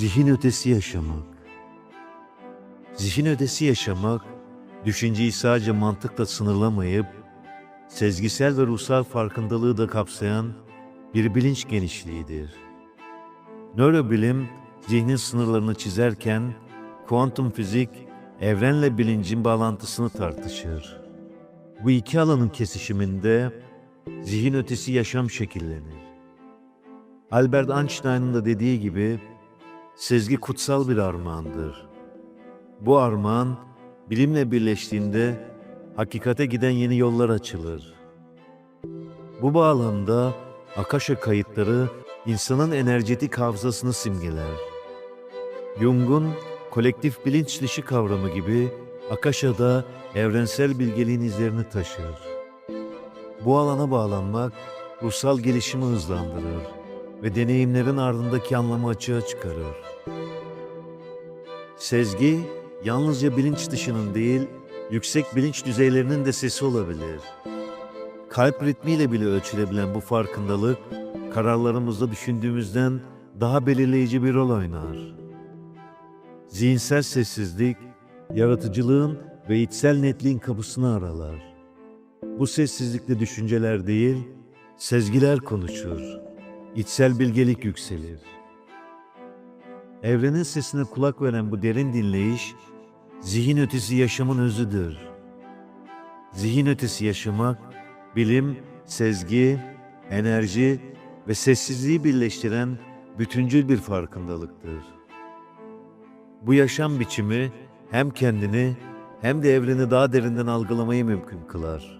Zihin ötesi yaşamak. Zihin ötesi yaşamak, düşünceyi sadece mantıkla sınırlamayıp, sezgisel ve ruhsal farkındalığı da kapsayan bir bilinç genişliğidir. Nörobilim, zihnin sınırlarını çizerken, kuantum fizik, evrenle bilincin bağlantısını tartışır. Bu iki alanın kesişiminde zihin ötesi yaşam şekillenir. Albert Einstein'ın da dediği gibi, sezgi kutsal bir armağandır. Bu armağan, bilimle birleştiğinde hakikate giden yeni yollar açılır. Bu bağlamda Akasha kayıtları insanın enerjetik hafızasını simgeler. Jung'un kolektif bilinç dışı kavramı gibi Akasha da evrensel bilgeliğin izlerini taşır. Bu alana bağlanmak ruhsal gelişimi hızlandırır ve deneyimlerin ardındaki anlamı açığa çıkarır. Sezgi, yalnızca bilinç dışının değil, yüksek bilinç düzeylerinin de sesi olabilir. Kalp ritmiyle bile ölçülebilen bu farkındalık, kararlarımızda düşündüğümüzden daha belirleyici bir rol oynar. Zihinsel sessizlik, yaratıcılığın ve içsel netliğin kapısını aralar. Bu sessizlikte düşünceler değil, sezgiler konuşur. İçsel bilgelik yükselir. Evrenin sesine kulak veren bu derin dinleyiş, zihin ötesi yaşamın özüdür. Zihin ötesi yaşamak, bilim, sezgi, enerji ve sessizliği birleştiren bütüncül bir farkındalıktır. Bu yaşam biçimi hem kendini hem de evreni daha derinden algılamayı mümkün kılar.